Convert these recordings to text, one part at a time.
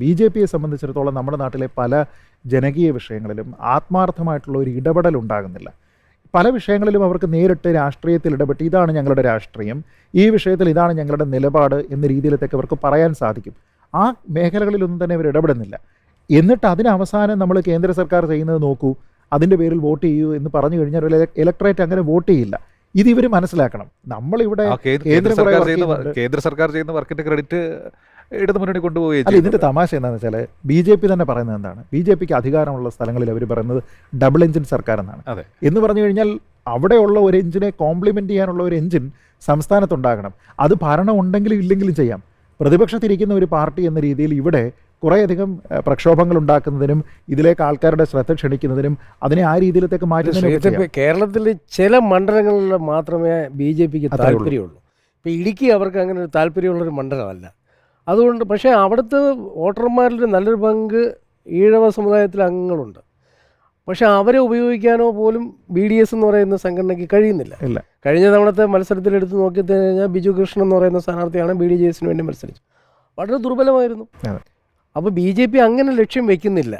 B J പിയെ സംബന്ധിച്ചിടത്തോളം നമ്മുടെ നാട്ടിലെ പല ജനകീയ വിഷയങ്ങളിലും ആത്മാർത്ഥമായിട്ടുള്ള ഒരു ഇടപെടൽ ഉണ്ടാകുന്നില്ല. പല വിഷയങ്ങളിലും അവർക്ക് നേരിട്ട് രാഷ്ട്രീയത്തിൽ ഇടപെട്ട് ഇതാണ് ഞങ്ങളുടെ രാഷ്ട്രീയം ഈ വിഷയത്തിൽ ഇതാണ് ഞങ്ങളുടെ നിലപാട് എന്ന രീതിയിലത്തേക്ക് അവർക്ക് പറയാൻ സാധിക്കും. ആ മേഖലകളിലൊന്നും തന്നെ അവർ ഇടപെടുന്നില്ല. എന്നിട്ട് അതിന് അവസാനം നമ്മൾ കേന്ദ്ര സർക്കാർ ചെയ്യുന്നത് നോക്കൂ അതിന്റെ പേരിൽ വോട്ട് ചെയ്യൂ എന്ന് പറഞ്ഞു കഴിഞ്ഞാൽ ഇലക്ട്രേറ്റ് അങ്ങനെ വോട്ട് ചെയ്യില്ല. ഇത് ഇവർ മനസ്സിലാക്കണം. നമ്മളിവിടെ കേന്ദ്ര സർക്കാർ ചെയ്യുന്ന കേന്ദ്ര സർക്കാർ ചെയ്യുന്ന വർക്കിന്റെ ക്രെഡിറ്റ് ഇടതു മുന്നണി കൊണ്ടുപോവുകയും അല്ല ഇതിന്റെ തമാശ എന്താണെന്ന് വെച്ചാൽ ബി ജെ പി തന്നെ പറയുന്നത് എന്താണ്? ബി ജെ പിക്ക് അധികാരമുള്ള സ്ഥലങ്ങളിൽ അവർ പറയുന്നത് ഡബിൾ എഞ്ചിൻ സർക്കാർ എന്നാണ് അതെ. എന്ന് പറഞ്ഞു കഴിഞ്ഞാൽ അവിടെയുള്ള ഒരു എഞ്ചിനെ കോംപ്ലിമെന്റ് ചെയ്യാനുള്ള ഒരു എഞ്ചിൻ സംസ്ഥാനത്തുണ്ടാകണം. അത് ഭരണം ഉണ്ടെങ്കിലും ഇല്ലെങ്കിലും ചെയ്യാം. പ്രതിപക്ഷത്തിരിക്കുന്ന ഒരു പാർട്ടി എന്ന രീതിയിൽ ഇവിടെ കുറേയധികം പ്രക്ഷോഭങ്ങൾ ഉണ്ടാക്കുന്നതിനും ഇതിലേക്ക് ആൾക്കാരുടെ ശ്രദ്ധ ക്ഷണിക്കുന്നതിനും അതിനെ ആ രീതിയിലത്തേക്ക് മാറ്റുന്നതിനും. കേരളത്തിൽ ചില മണ്ഡലങ്ങളിൽ മാത്രമേ ബി ജെ പിക്ക് താല്പര്യമുള്ളൂ. ഇപ്പോൾ ഇടുക്കി അവർക്ക് അങ്ങനെ ഒരു താല്പര്യമുള്ളൊരു മണ്ഡലമല്ല. അതുകൊണ്ട് പക്ഷേ അവിടുത്തെ വോട്ടർമാരിൽ നല്ലൊരു പങ്ക് ഈഴവ സമുദായത്തിലെ അംഗങ്ങളുണ്ട്. പക്ഷേ അവരെ ഉപയോഗിക്കാനോ പോലും ബി ഡി എസ് എന്ന് പറയുന്ന സംഘടനയ്ക്ക് കഴിയുന്നില്ല. ഇല്ല. കഴിഞ്ഞ തവണത്തെ മത്സരത്തിൽ എടുത്ത് നോക്കി കഴിഞ്ഞാൽ ബിജു കൃഷ്ണൻ എന്ന് പറയുന്ന സ്ഥാനാർത്ഥിയാണ് ബി ഡി ജെ എസിന് വേണ്ടി മത്സരിച്ചു വളരെ ദുർബലമായിരുന്നു. അപ്പോൾ ബി ജെ പി അങ്ങനെ ലക്ഷ്യം വെക്കുന്നില്ല.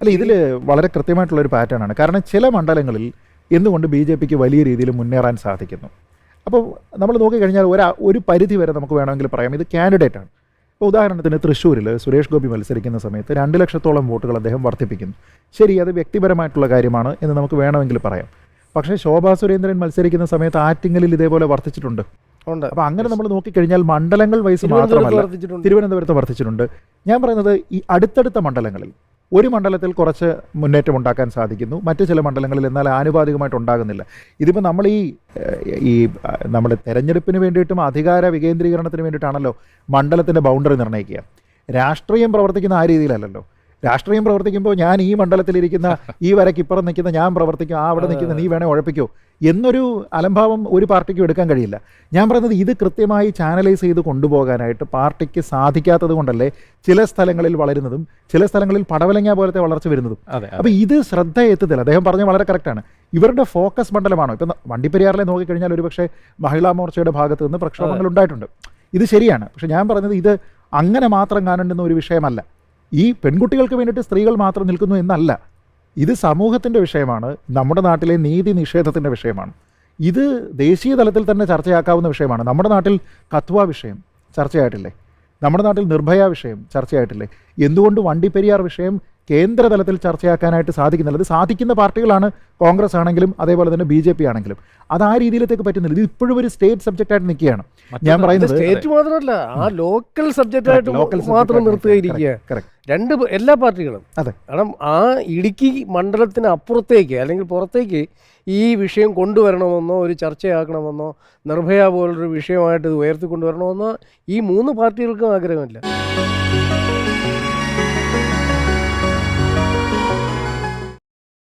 അല്ല ഇതിൽ വളരെ കൃത്യമായിട്ടുള്ള ഒരു പാറ്റേൺ ആണ്. കാരണം ചില മണ്ഡലങ്ങളിൽ എന്തുകൊണ്ട് ബി ജെ പിക്ക് വലിയ രീതിയിൽ മുന്നേറാൻ സാധിക്കുന്നു? അപ്പോൾ നമ്മൾ നോക്കിക്കഴിഞ്ഞാൽ ഒരു ഒരു പരിധി വരെ നമുക്ക് വേണമെങ്കിൽ പറയാം. ഇത് കാൻഡിഡേറ്റ് ആണ്. ഇപ്പോൾ ഉദാഹരണത്തിന് തൃശ്ശൂരിൽ സുരേഷ് ഗോപി മത്സരിക്കുന്ന സമയത്ത് രണ്ട് ലക്ഷത്തോളം വോട്ടുകൾ അദ്ദേഹം വർദ്ധിപ്പിക്കുന്നു. ശരി അത് വ്യക്തിപരമായിട്ടുള്ള കാര്യമാണ് എന്ന് നമുക്ക് വേണമെങ്കിൽ പറയാം. പക്ഷേ ശോഭാ സുരേന്ദ്രൻ മത്സരിക്കുന്ന സമയത്ത് ആറ്റിങ്ങലിൽ ഇതേപോലെ വർദ്ധിച്ചിട്ടുണ്ട്. ഉണ്ട്. അപ്പോൾ അങ്ങനെ നമ്മൾ നോക്കിക്കഴിഞ്ഞാൽ മണ്ഡലങ്ങൾ വൈസ് മാത്രമല്ല തിരുവനന്തപുരത്ത് വർദ്ധിച്ചിട്ടുണ്ട്. ഞാൻ പറയുന്നത് ഈ അടുത്തടുത്ത മണ്ഡലങ്ങളിൽ ഒരു മണ്ഡലത്തിൽ കുറച്ച് മുന്നേറ്റം ഉണ്ടാക്കാൻ സാധിക്കുന്നു. മറ്റു ചില മണ്ഡലങ്ങളിൽ എന്നാൽ ആനുപാതികമായിട്ട് ഉണ്ടാകുന്നില്ല. ഇതിപ്പോൾ നമ്മൾ ഈ ഈ നമ്മൾ തെരഞ്ഞെടുപ്പിന് വേണ്ടിയിട്ടും അധികാര വികേന്ദ്രീകരണത്തിന് വേണ്ടിയിട്ടാണല്ലോ മണ്ഡലത്തിന്റെ ബൗണ്ടറി നിർണയിക്കുക. രാഷ്ട്രീയം പ്രവർത്തിക്കുന്ന ആ രീതിയിലല്ലല്ലോ. രാഷ്ട്രീയം പ്രവർത്തിക്കുമ്പോൾ ഞാൻ ഈ മണ്ഡലത്തിലിരിക്കുന്ന ഈ വരയ്ക്ക് ഇപ്പുറം നിൽക്കുന്ന ഞാൻ പ്രവർത്തിക്കും ആ അവിടെ നിൽക്കുന്ന നീ വേണേ ഉഴപ്പിക്കോ എന്നൊരു അലംഭാവം ഒരു പാർട്ടിക്കും എടുക്കാൻ കഴിയില്ല. ഞാൻ പറയുന്നത് ഇത് കൃത്യമായി ചാനലൈസ് ചെയ്ത് കൊണ്ടുപോകാനായിട്ട് പാർട്ടിക്ക് സാധിക്കാത്തത് കൊണ്ടല്ലേ ചില സ്ഥലങ്ങളിൽ വളരുന്നതും ചില സ്ഥലങ്ങളിൽ പടവലങ്ങ പോലത്തെ വളർച്ച വരുന്നതും. അതെ അപ്പോൾ ഇത് ശ്രദ്ധ എത്തുന്നില്ല അദ്ദേഹം പറഞ്ഞ വളരെ കറക്റ്റാണ് ഇവരുടെ ഫോക്കസ് മണ്ഡലമാണോ? ഇപ്പം വണ്ടിപ്പെരിയാറിലെ നോക്കിക്കഴിഞ്ഞാൽ ഒരുപക്ഷെ മഹിളാ മോർച്ചയുടെ ഭാഗത്ത് നിന്ന് പ്രക്ഷോഭങ്ങൾ ഉണ്ടായിട്ടുണ്ട്. ഇത് ശരിയാണ്. പക്ഷെ ഞാൻ പറഞ്ഞത് ഇത് അങ്ങനെ മാത്രം കാണേണ്ടുന്ന ഒരു വിഷയമല്ല. ഈ പെൺകുട്ടികൾക്ക് വേണ്ടിയിട്ട് സ്ത്രീകൾ മാത്രം നിൽക്കുന്നു എന്നല്ല. ഇത് സമൂഹത്തിന്റെ വിഷയമാണ്. നമ്മുടെ നാട്ടിലെ നീതി നിഷേധത്തിന്റെ വിഷയമാണ്. ഇത് ദേശീയ തലത്തിൽ തന്നെ ചർച്ചയാക്കാവുന്ന വിഷയമാണ്. നമ്മുടെ നാട്ടിൽ കത്വ വിഷയം ചർച്ചയായിട്ടില്ലേ? നമ്മുടെ നാട്ടിൽ നിർഭയ വിഷയം ചർച്ചയായിട്ടില്ലേ? എന്തുകൊണ്ട് വണ്ടിപ്പെരിയാർ വിഷയം കേന്ദ്ര തലത്തിൽ ചർച്ചയാക്കാനായിട്ട് സാധിക്കുന്നില്ല. അത് സാധിക്കുന്ന പാർട്ടികളാണ് കോൺഗ്രസ് ആണെങ്കിലും അതേപോലെ തന്നെ ബി ജെ പി ആണെങ്കിലും. അത് ആ രീതിയിലേക്ക് പറ്റുന്നില്ല. ഇത് ഇപ്പോഴും ഒരു സ്റ്റേറ്റ് സബ്ജക്റ്റ് ആയിട്ട് നിൽക്കുകയാണ് ഞാൻ പറയുന്നത് സ്റ്റേറ്റ് മാത്രമല്ല ആ ലോക്കൽ സബ്ജക്റ്റായിട്ട് ലോക്കൽ മാത്രം നിർത്തുകയിരിക്കുക കറക്റ്റ് രണ്ട് എല്ലാ പാർട്ടികളും. അതെ. കാരണം ആ ഇടുക്കി മണ്ഡലത്തിന് അപ്പുറത്തേക്ക് അല്ലെങ്കിൽ പുറത്തേക്ക് ഈ വിഷയം കൊണ്ടുവരണമെന്നോ ഒരു ചർച്ചയാക്കണമെന്നോ നിർഭയ പോലൊരു വിഷയമായിട്ട് ഇത് ഉയർത്തിക്കൊണ്ടുവരണമെന്നോ ഈ മൂന്ന് പാർട്ടികൾക്കും ആഗ്രഹമില്ല.